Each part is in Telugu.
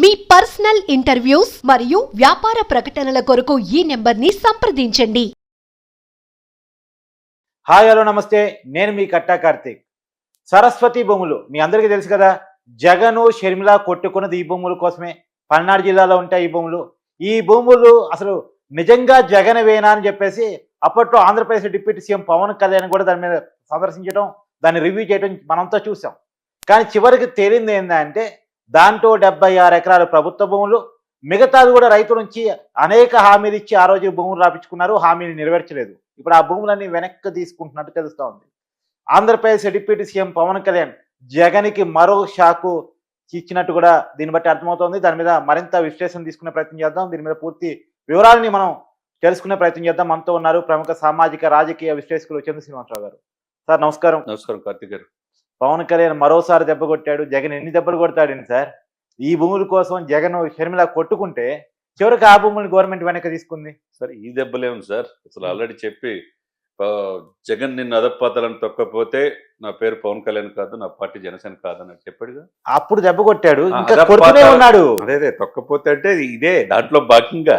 మీ పర్సనల్ ఇంటర్వ్యూస్ మరియు వ్యాపార ప్రకటనల కొరకు ఈ నెంబర్ని సంప్రదించండి. హాయ్ హలో నమస్తే. నేను మీ కట్టా కార్తీక్. సరస్వతి భూములు మీ అందరికీ తెలుసు కదా జగను షర్మిల కొట్టుకున్నది ఈ భూముల కోసమే పల్నాడు జిల్లాలో ఉంటాయి ఈ భూములు ఈ భూములు అసలు నిజంగా జగనవేనా అని చెప్పేసి అప్పట్లో ఆంధ్రప్రదేశ్ డిప్యూటీ సీఎం పవన్ కళ్యాణ్ కూడా దాని మీద సందర్శించడం దాన్ని రివ్యూ చేయడం మనంతా చూసాం. కానీ చివరికి తేలింది ఏంటంటే దాంట్లో డెబ్బై ఆరు ఎకరాలు ప్రభుత్వ భూములు మిగతాది కూడా రైతు నుంచి అనేక హామీలు ఇచ్చి ఆ రోజు భూములు రాపించుకున్నారు. హామీని నెరవేర్చలేదు. ఇప్పుడు ఆ భూములన్నీ వెనక్కి తీసుకుంటున్నట్టు తెలుస్తూ ఉంది. ఆంధ్రప్రదేశ్ డిప్యూటీ సీఎం పవన్ కళ్యాణ్ జగన్కి మరో షాకు ఇచ్చినట్టు కూడా దీన్ని బట్టి అర్థమవుతోంది. దాని మీద మరింత విశ్లేషణ తీసుకునే ప్రయత్నం చేద్దాం. దీని మీద పూర్తి వివరాలని మనం తెలుసుకునే ప్రయత్నం చేద్దాం. మనతో ఉన్నారు ప్రముఖ సామాజిక రాజకీయ విశ్లేషకులు చంద్ర శ్రీనివాసరావు గారు. సార్ నమస్కారం. నమస్కారం కార్తీక్ గారు. పవన్ కళ్యాణ్ మరోసారి దెబ్బ కొట్టాడు జగన్ ఎన్ని దెబ్బలు కొడతాడండి సార్? ఈ భూముల కోసం జగన్ షర్మిల కొట్టుకుంటే చివరికి ఆ భూములను గవర్నమెంట్ వెనక్కి తీసుకుంది. సార్ ఈ దెబ్బలే ఉంది సార్. అసలు ఆల్రెడీ చెప్పి జగన్ నిన్ను అదపాతాలని తొక్కపోతే నా పేరు పవన్ కళ్యాణ్ కాదు నా పార్టీ జనసేన కాదు అని చెప్పాడుగా? అప్పుడు దెబ్బ కొట్టాడు ఉన్నాడు. అదే అదే తొక్కపోతే అంటే ఇదే దాంట్లో భాగంగా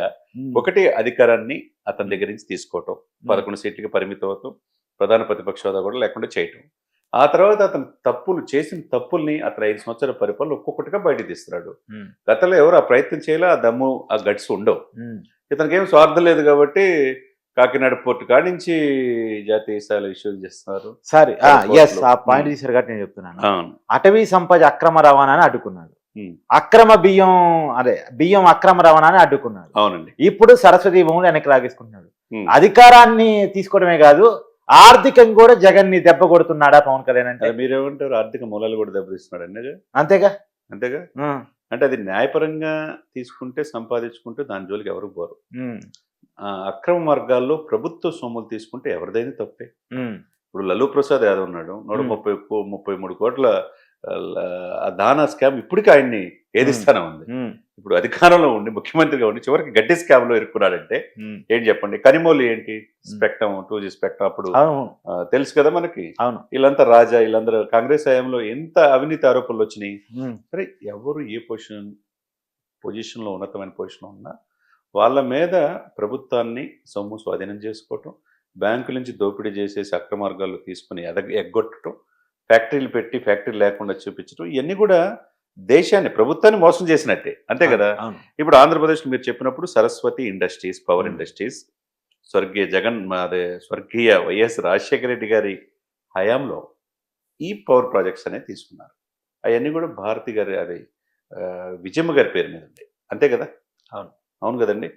ఒకటి అధికారాన్ని అతని దగ్గర నుంచి తీసుకోవటం పదకొండు సీట్లకి పరిమితం అవటం ప్రధాన ప్రతిపక్ష హోదా కూడా లేకుండా చేయటం. ఆ తర్వాత అతను తప్పులు చేసిన తప్పుల్ని అతను ఐదు సంవత్సరాల పరిపాలన ఒక్కొక్కటిగా బయట తీస్తున్నాడు. గతంలో ఎవరు ఆ ప్రయత్నం చేయాలో ఆ దమ్ము ఆ గట్స్ ఉండవు. ఇతనికి ఏం స్వార్థం లేదు కాబట్టి కాకినాడ పోర్టు కాడి నుంచి జాతీయ స్థాయిలో ఇష్యూలు చేస్తున్నారు సరే. ఎస్ ఆ పాయింట్ ఉమ్. తీసారు కాబట్టి నేను చెప్తున్నాను అటవీ సంపద అక్రమ రవాణాని అడ్డుకున్నాడు. అక్రమ బియ్యం అదే బియ్యం అక్రమ రవాణాని అడ్డుకున్నాడు అవునండి ఇప్పుడు సరస్వతి భూములు వెనక్కి లాగేసుకుంటున్నాడు. అధికారాన్ని తీసుకోవడమే కాదు ఆర్థికంగా కూడా జగన్ని దెబ్బ కొడుతున్నాడా పవన్ కళ్యాణ్ అంటే? మీరేమంటారు? ఆర్థిక మూలాలు కూడా దెబ్బతీస్తున్నాడు అన్నగా అంతేగా? అంతేగా. అంటే అది న్యాయపరంగా తీసుకుంటే సంపాదించుకుంటే దాని జోలికి ఎవరు పోరు. అక్రమ మార్గాల్లో ప్రభుత్వ సొమ్ములు తీసుకుంటే ఎవరిదైనా తప్పే. ఇప్పుడు లల్లూ ప్రసాద్ యాదవ్ ఉన్నాడు. నూట. ముప్పై ముప్పై మూడు కోట్ల దానా స్కామ్ ఇప్పటికీ ఆయన్ని ఏదిస్తానే ఉంది. ఇప్పుడు అధికారంలో ఉండి ముఖ్యమంత్రిగా ఉండి చివరికి గడ్డి స్కామ్లో ఇరుక్కున్నాడంటే. ఏం చెప్పండి? కనిమోలు ఏంటి? స్పెక్టమ్ టూ జీ స్పెక్టమ్ అప్పుడు తెలుసు కదా మనకి? అవును. వీళ్ళంతా రాజా వీళ్ళందరూ కాంగ్రెస్ హయాంలో ఎంత అవినీతి ఆరోపణలు వచ్చినాయి. సరే ఎవరు ఏ పొజిషన్ పొజిషన్లో ఉన్నతమైన పొజిషన్లో ఉన్నా వాళ్ళ మీద ప్రభుత్వాన్ని సొమ్ము స్వాధీనం చేసుకోవటం బ్యాంకుల నుంచి దోపిడీ చేసేసి అక్రమార్గాల్లో తీసుకుని ఎదగ ఎగ్గొట్టడం ఫ్యాక్టరీలు పెట్టి ఫ్యాక్టరీ లేకుండా చూపించడం ఇవన్నీ కూడా దేశాన్ని ప్రభుత్వాన్ని మోసం చేసినట్టే. అంతే కదా? ఇప్పుడు ఆంధ్రప్రదేశ్లో మీరు చెప్పినప్పుడు సరస్వతి ఇండస్ట్రీస్ పవర్. ఇండస్ట్రీస్ స్వర్గీయ జగన్ అదే స్వర్గీయ వైఎస్ రాజశేఖర రెడ్డి గారి హయాంలో ఈ పవర్ ప్రాజెక్ట్స్ అనేవి తీసుకున్నారు. అవన్నీ కూడా భారతి గారి అది విజయమ్మ గారి పేరు మీద ఉంది అంతే కదా? అవును. అవును కదండి?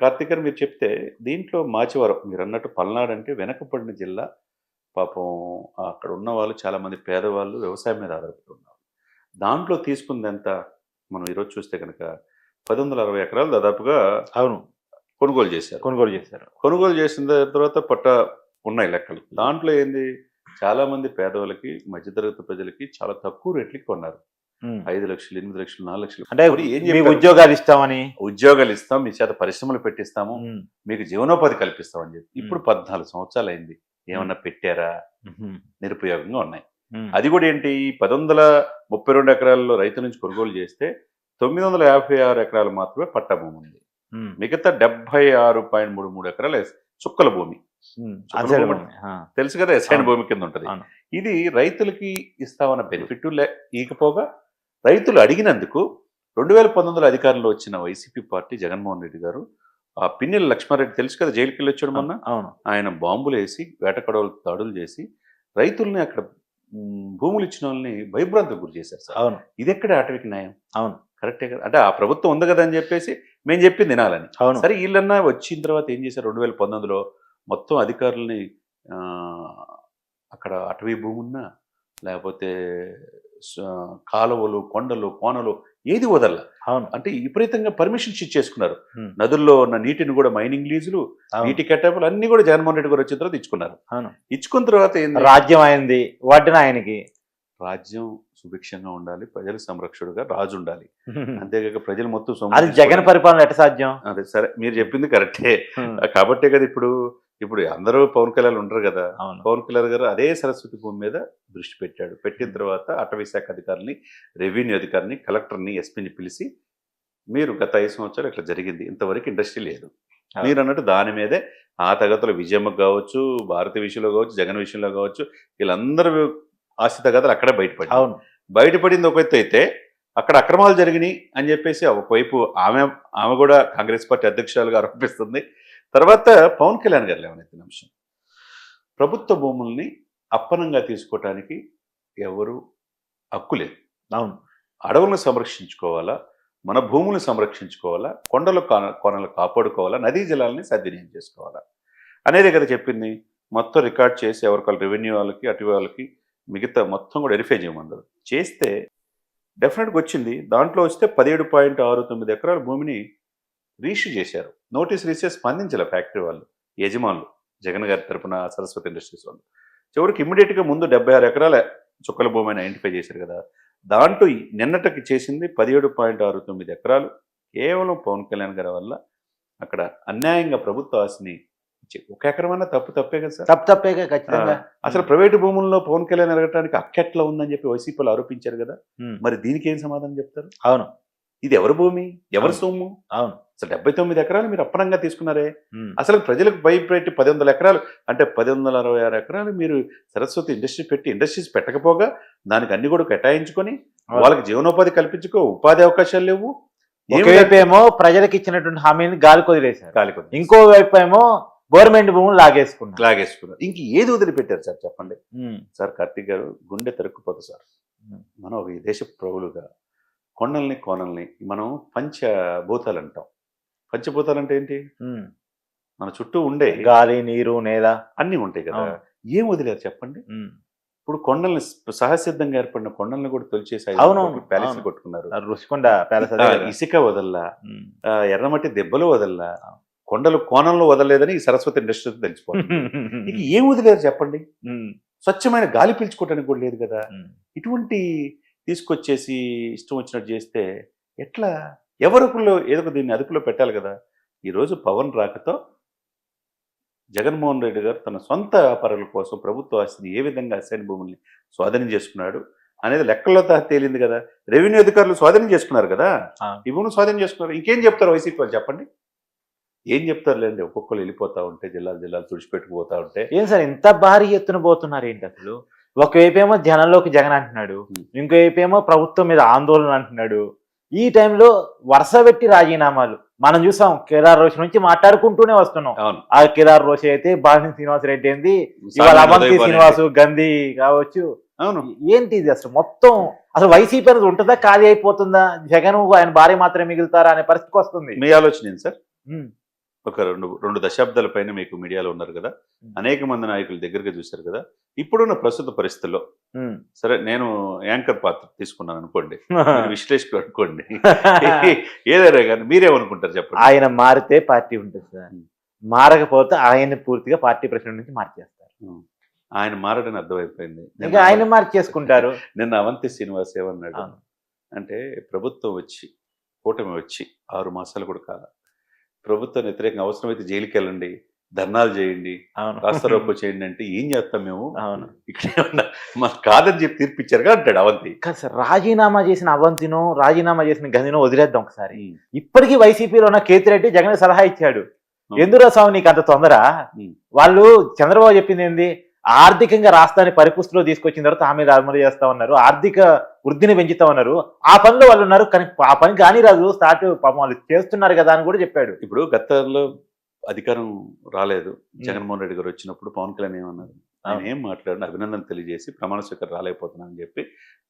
కార్తీక్ గారు మీరు చెప్తే దీంట్లో మాచివరం మీరు అన్నట్టు పల్నాడు అంటే వెనకబడిన జిల్లా. పాపం అక్కడ ఉన్న వాళ్ళు చాలామంది పేదవాళ్ళు వ్యవసాయం మీద ఆధారపడి ఉన్నారు. దాంట్లో తీసుకుంది ఎంత మనం ఈరోజు చూస్తే కనుక పది వందల అరవై ఎకరాలు దాదాపుగా అవును. కొనుగోలు చేశారు. కొనుగోలు చేశారు. కొనుగోలు చేసిన తర్వాత పట్ట ఉన్నాయి లెక్కలు. దాంట్లో ఏంది? చాలా మంది పేదవాళ్ళకి మధ్యతరగతి ప్రజలకి చాలా తక్కువ రేట్లకి కొన్నారు. ఐదు లక్షలు ఎనిమిది లక్షలు నాలుగు లక్షలు. అంటే ఏం? ఉద్యోగాలు ఇస్తామని? ఉద్యోగాలు ఇస్తాం మీ చేత పరిశ్రమలు పెట్టిస్తాము. మీకు జీవనోపాధి కల్పిస్తామని చెప్పి. ఇప్పుడు పద్నాలుగు సంవత్సరాలు అయింది. ఏమన్నా పెట్టారా. నిరుపయోగంగా ఉన్నాయి. అది కూడా ఏంటి? పది వందల ముప్పై రెండు ఎకరాల్లో రైతు నుంచి కొనుగోలు చేస్తే తొమ్మిది వందల యాభై ఆరు ఎకరాలు మాత్రమే పట్ట భూమి ఉంది. మిగతా డెబ్బై ఆరు పాయింట్ మూడు మూడు ఎకరాలు చుక్కల భూమి. తెలుసు కదా ఎస్ఐన్. భూమి కింద ఉంటుంది. ఇది రైతులకి ఇస్తామన్న బెనిఫిట్ లే ఈకపోగా రైతులు అడిగినందుకు రెండు వేల పంతొమ్మిదిలో అధికారంలో వచ్చిన వైసీపీ పార్టీ జగన్మోహన్ రెడ్డి గారు ఆ పిన్నెల లక్ష్మారెడ్డి తెలుసు కదా జైలుకి వెళ్ళి వచ్చాడు మొన్న? అవును. ఆయన బాంబులు వేసి వేటకడవలు దాడులు చేసి రైతుల్ని అక్కడ భూములు ఇచ్చిన వాళ్ళని భయభ్రాంతికి గురి చేశారు సార్. అవును. ఇది ఎక్కడ అటవికి న్యాయం? అవును. కరెక్టే కదా? అంటే ఆ ప్రభుత్వం ఉంది కదా అని చెప్పేసి మేము చెప్పింది వినాలని. అవును. సరే వీళ్ళన్నా వచ్చిన తర్వాత ఏం చేశారు? రెండు వేల పంతొమ్మిదిలో మొత్తం అధికారుల్ని అక్కడ అటవీ భూమి ఉన్నా లేకపోతే కాలువలు కొండలు కోనలు ఏది వదల అవును. అంటే విపరీతంగా పర్మిషన్స్ ఇచ్చేసుకున్నారు. నదుల్లో ఉన్న నీటిని కూడా మైనింగ్ లీజులు. నీటి కేటాయింపులు అన్ని కూడా జగన్మోహన్ రెడ్డి గారు వచ్చిన తర్వాత ఇచ్చుకున్నారు. అవును. ఇచ్చుకున్న తర్వాత రాజ్యం అయింది వడ్డన ఆయనకి. రాజ్యం సుభిక్షంగా ఉండాలి ప్రజల సంరక్షకుడుగా రాజు ఉండాలి. అంతేకాక ప్రజలు మొత్తం అది జగన్ పరిపాలన ఎట్ట సాధ్యం? అదే సరే మీరు చెప్పింది కరెక్టే. కాబట్టే కదా ఇప్పుడు ఇప్పుడు అందరూ పవన్ కళ్యాణ్ ఉండరు కదా. పవన్ కళ్యాణ్ గారు అదే సరస్వతి భూమి మీద దృష్టి పెట్టాడు. పెట్టిన తర్వాత అటవీ శాఖ అధికారుల్ని రెవెన్యూ అధికారిని కలెక్టర్ని ఎస్పీని పిలిచి మీరు గత ఐదు సంవత్సరాలు ఇట్లా జరిగింది. ఇంతవరకు ఇండస్ట్రీ లేదు. మీరు అన్నట్టు దాని మీదే ఆ తగతలు విజయమ్మకు కావచ్చు భారతి విషయంలో కావచ్చు జగన్ విషయంలో కావచ్చు వీళ్ళందరూ ఆస్తి తగతలు అక్కడే బయటపడి అవును. బయటపడింది ఒక ఎత్తు అయితే అక్కడ అక్రమాలు జరిగినాయి అని చెప్పేసి ఒకవైపు ఆమె ఆమె కూడా కాంగ్రెస్ పార్టీ అధ్యక్షురాలుగా ఆరోపిస్తుంది. తర్వాత పవన్ కళ్యాణ్ గారు లేవనెత్తిన అంశం. ప్రభుత్వ భూముల్ని అప్పనంగా తీసుకోవటానికి ఎవరు హక్కు లేదు. అవును అడవులను సంరక్షించుకోవాలా? మన భూములను సంరక్షించుకోవాలా? కొండలు కా- కొనలు కాపాడుకోవాలా? నదీ జలాలని సద్వినియోగం చేసుకోవాలా? అనేదే కదా చెప్పింది. మొత్తం రికార్డ్ చేసి ఎవరికాల రెవెన్యూ వాళ్ళకి అటు వాళ్ళకి మిగతా మొత్తం కూడా వెరిఫై చేయమన్నారు చేస్తే డెఫినెట్గా వచ్చింది. దాంట్లో వస్తే పదిహేడు పాయింట్ ఆరు తొమ్మిది ఎకరాల భూమిని రీఇష్యూ చేశారు. నోటీస్ రీసే స్పందించాల ఫ్యాక్టరీ వాళ్ళు యజమానులు. జగన్ గారి తరపున సరస్వతి ఇండస్ట్రీస్ వాళ్ళు. చివరికి ఇమ్మీడియట్గా ముందు డెబ్బై ఆరు ఎకరాల చుక్కల భూమిని ఐడెంటిఫై చేశారు కదా. దాంట్లో నిన్నటికి చేసింది పదిహేడు పాయింట్ ఆరు తొమ్మిది ఎకరాలు. కేవలం పవన్ కళ్యాణ్ గారి వల్ల అక్కడ అన్యాయంగా ప్రభుత్వ ఆస్తిని ఇచ్చి ఒక ఎకరమన్నా తప్పు తప్పే కదా సార్? తప్పు తప్పేగా ఖచ్చితంగా. అసలు ప్రైవేటు భూముల్లో పవన్ కళ్యాణ్ ఎరగటానికి అక్కెట్లా ఉందని చెప్పి వైసీపీలు ఆరోపించారు కదా. మరి దీనికి ఏం సమాధానం చెప్తారు? అవును. ఇది ఎవరి భూమి ఎవరి. సొమ్ము అవును అసలు డెబ్బై తొమ్మిది ఎకరాలు మీరు అప్పనంగా తీసుకున్నారే. అసలు ప్రజలకు భయపెట్టి పది వందల ఎకరాలు అంటే పది వందల అరవై ఆరు ఎకరాలు మీరు సరస్వతి ఇండస్ట్రీ పెట్టి ఇండస్ట్రీస్ పెట్టకపోగా దానికి అన్ని కూడా కేటాయించుకొని. వాళ్ళకి జీవనోపాధి కల్పించుకో ఉపాధి అవకాశాలు లేవు ఒకవైపు ఏమో ప్రజలకు ఇచ్చినటువంటి హామీని గాలి కొదిలేశారు గాలి కొద్ది. ఇంకో వైపు ఏమో గవర్నమెంట్ భూములు లాగేసుకున్నారు లాగేసుకున్నారు ఇంక ఏది వదిలిపెట్టారు సార్ చెప్పండి. సార్ కార్తీక్ గారు గుండె తరుక్కుపోదు సార్. మనం ఒక దేశ ప్రభులుగా కొండల్ని కోనల్ని మనం పంచభూతాలు అంటాం పంచభూతాలు అంటే ఏంటి. మన చుట్టూ ఉండే గాలి నీరు నేల. అన్నీ ఉంటాయి కదా. అవును. ఏం వదిలేరు చెప్పండి. ఇప్పుడు కొండల్ని సహసిద్ధంగా ఏర్పడిన కొండల్ని కూడా తొలిచేసి అవునవును, ప్యాలెస్ అవును. కొట్టుకున్నారు. రుషికొండ ప్యాలెస్ ఇసుక వదల్లా. ఎర్రమట్టి దెబ్బలు వదల్లా. కొండలు కోణంలో వదలలేదని ఈ సరస్వతి ఇండస్ట్రీ తెలిసిపోతుంది ఇక ఏం వదిలేరు చెప్పండి. స్వచ్ఛమైన గాలి పీల్చుకోవడానికి కూడా లేదు కదా. ఇటువంటి తీసుకొచ్చేసి ఇష్టం వచ్చినట్టు చేస్తే ఎట్లా? ఎవరిలో ఏదో ఒక దీన్ని అదుపులో పెట్టాలి కదా. ఈరోజు పవన్ రాకతో జగన్మోహన్ రెడ్డి గారు తన సొంత వ్యాపారాల కోసం ప్రభుత్వ ఆస్తిని ఏ విధంగా అసైన్ భూముల్ని స్వాధీనం చేసుకున్నాడు అనేది లెక్కల్లో తా- తేలింది కదా. రెవెన్యూ అధికారులు స్వాధీనం చేసుకున్నారు కదా. ఈ భూమిని స్వాధీనం చేసుకున్నారు. ఇంకేం చెప్తారు వైసీపీ వాళ్ళు చెప్పండి. ఏం చెప్తారులేండి ఒక్కొక్కరు వెళ్ళిపోతా ఉంటే జిల్లాలు జిల్లాలు తుడిచిపెట్టుకుపోతా ఉంటే. ఏం సార్ ఇంత భారీ ఎత్తున పోతున్నారు ఏంటి అసలు? ఒకవైపు ఏమో జనంలోకి జగన్ అంటున్నాడు. ఇంకోవైపు ఏమో ప్రభుత్వం మీద ఆందోళన అంటున్నాడు. ఈ టైంలో వరుస పెట్టి రాజీనామాలు. మనం చూసాం కేదార్ రోషి నుంచి మాట్లాడుకుంటూనే వస్తున్నాం. ఆ కేదార్ రోషి అయితే బాలిని శ్రీనివాస్ రెడ్డి ఏంది? ఇవాళ అవంతి శ్రీనివాసు గంధి కావచ్చు. అవును. ఏంటి ఇది అసలు? మొత్తం అసలు వైసీపీ అనేది ఉంటుందా ఖాళీ అయిపోతుందా? జగన్ ఆయన భార్య మాత్రమే మిగులుతారా అనే పరిస్థితికి వస్తుంది. మీ ఆలోచన ఏంటి సార్. ఒక రెండు రెండు దశాబ్దాల పైన మీకు మీడియాలో ఉన్నారు కదా. అనేక మంది నాయకులు దగ్గరగా చూశారు కదా? ఇప్పుడున్న ప్రస్తుత పరిస్థితుల్లో. సరే నేను యాంకర్ పాత్ర తీసుకున్నాను అనుకోండి. మీరు విశ్లేషకుడు అనుకోండి. ఏదైనా కానీ మీరేమనుకుంటారు చెప్పండి? ఆయన మారితే పార్టీ ఉంటుంది సార్. మారకపోతే ఆయన పూర్తిగా పార్టీ ప్రెసిడెంట్ నుంచి మార్చేస్తారు. ఆయన మారడని అర్థమైపోయింది. ఆయన మార్చేసుకుంటారు. నిన్న అవంతి శ్రీనివాస్ ఏమన్నాడు. అంటే ప్రభుత్వం వచ్చి కూటమి వచ్చి ఆరు మాసాలు కూడా కాల. ప్రభుత్వం వ్యతిరేకంగా అవసరమైతే జైలుకి వెళ్ళండి ధర్నాలు చేయండి అవును. రాస్తారోకో చేయండి అంటే ఏం చేస్తాం మేము? అవును. ఇక్కడ మాకు కాదని చెప్పి తీర్పిచ్చారుగా అంటాడు అవంతి. కాదు సార్ రాజీనామా చేసిన అవంతినో రాజీనామా చేసిన గంధినో వదిలేద్దాం ఒకసారి. ఇప్పటికీ వైసీపీలో ఉన్న కేతిరెడ్డి జగన్ సలహా ఇచ్చాడు. ఎందురా స్వామి నీకు అంత తొందర. వాళ్ళు చంద్రబాబు చెప్పింది ఏంది? ఆర్థికంగా రాష్ట్రాన్ని పరిపుష్టిలో తీసుకొచ్చిన తర్వాత హామీలు అమలు చేస్తా ఉన్నారు. ఆర్థిక వృద్ధిని పెంచుతా ఉన్నారు ఆ పనిలో వాళ్ళు ఉన్నారు కానీ ఆ పని కానీ రాదు స్టార్ట్ పాపం వాళ్ళు చేస్తున్నారు కదా అని కూడా చెప్పాడు. ఇప్పుడు గతంలో అధికారం రాలేదు. జగన్మోహన్ రెడ్డి గారు వచ్చినప్పుడు పవన్ కళ్యాణ్ ఏమన్నారు ఆయన. ఏం మాట్లాడిన అభినందన తెలియజేసి ప్రమాణ స్వీకారం రాలేకపోతున్నాను అని చెప్పి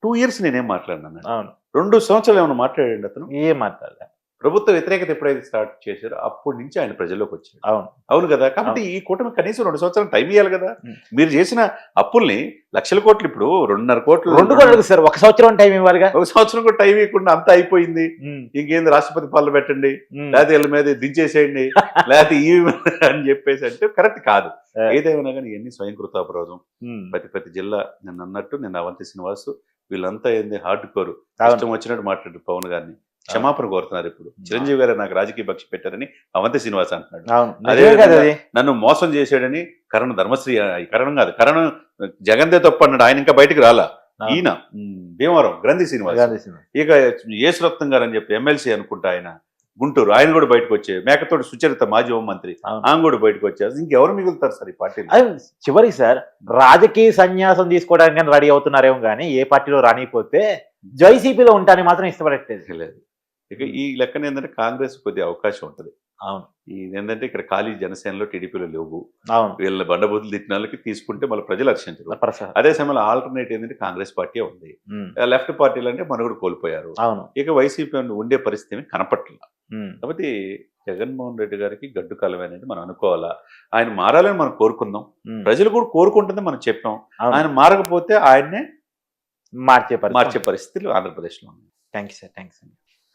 టూ ఇయర్స్ నేనేం మాట్లాడినాను అవును. రెండు సంవత్సరాలు ఏమైనా మాట్లాడండి అతను? ఏం మాట్లాడలే. ప్రభుత్వ వ్యతిరేకత ఎప్పుడైతే స్టార్ట్ చేశారో అప్పటి నుంచి ఆయన ప్రజల్లోకి వచ్చాడు. అవును. అవును కదా? కాబట్టి ఈ కూటమి కనీసం రెండు సంవత్సరాలు టైం ఇవ్వాలి కదా. మీరు చేసిన అప్పుల్ని లక్షల కోట్లు ఇప్పుడు రెండున్నర కోట్లు రెండు కూడా సార్ ఒక సంవత్సరం టైం ఇవ్వాలిగా. ఒక సంవత్సరం కూడా టైం ఇవ్వకుండా అంతా అయిపోయింది. ఇంకేంది రాష్ట్రపతి పాలన పెట్టండి. లేకపోతే వీళ్ళ మీద దించేసేయండి లేకపోతే ఈ అని చెప్పేసి అంటే కరెక్ట్ కాదు. ఏదేమైనా కానీ ఇవన్నీ స్వయం కృతాపరాధం. ప్రతి ప్రతి జిల్లా నేను అన్నట్టు నేను అవంతి శ్రీనివాసు వీళ్ళంతా ఏంది హార్డ్ కోరు. ఇష్టం వచ్చినట్టు మాట్లాడు పవన్ గారిని. క్షమాపణ కోరుతున్నారు ఇప్పుడు. చిరంజీవి గారు నాకు రాజకీయ పక్షి పెట్టారని అవంతి శ్రీనివాస్ అంటున్నాడు. నన్ను మోసం చేశాడని కరణ్ ధర్మశ్రీ కరణం కాదు కరణం జగన్దే తప్పు అన్నాడు. ఆయన ఇంకా బయటకు రాలా. ఈయన? భీమవరం గ్రంథి శ్రీనివాస్. ఇక యేసురత్నం గారు అని చెప్పి ఎమ్మెల్సీ అనుకుంటా ఆయన. గుంటూరు ఆయన కూడా బయటకు వచ్చే మేకతోటి సుచరిత మాజీ హోంమంత్రి. ఆమె కూడా బయటకు వచ్చారు. ఇంకెవరు మిగులుతారు సార్ ఈ పార్టీలో? అది చివరికి సార్ రాజకీయ సన్యాసం తీసుకోవడానికి రెడీ అవుతున్నారేమో కానీ ఏ పార్టీలో రానిపోతే జైసీపీలో ఉంటానని మాత్రం ఇష్టపడట్లేదు. లేదు. ఇక ఈ లెక్కన ఏంటంటే కాంగ్రెస్ కొద్దిగా అవకాశం ఉంటుంది. అవును. ఇది ఏంటంటే ఇక్కడ ఖాళీ జనసేనలో టీడీపీలో లేవు. అవును. వీళ్ళ బండబూతులు తిట్టిన వాళ్ళకి తీసుకుంటే మళ్ళీ ప్రజలు హర్షించరు. అదే సమయంలో ఆల్టర్నేట్ ఏంటంటే కాంగ్రెస్ పార్టీ ఉంది. లెఫ్ట్ పార్టీలు అంటే మనుగడ కోల్పోయారు. అవును. ఇక వైసీపీ ఉండే పరిస్థితి ఏమీ కనపట్ల. ఉమ్, కాబట్టి జగన్మోహన్ రెడ్డి గారికి గడ్డు కాలం అనేది మనం అనుకోవాలా? ఆయన మారాలని మనం కోరుకుందాం. ప్రజలు కూడా కోరుకుంటుంది మనం చెప్పాం. ఆయన మారకపోతే ఆయన్నే మార్చే మార్చే పరిస్థితులు ఆంధ్రప్రదేశ్లో ఉన్నాయి. Thank you sir. థ్యాంక్స్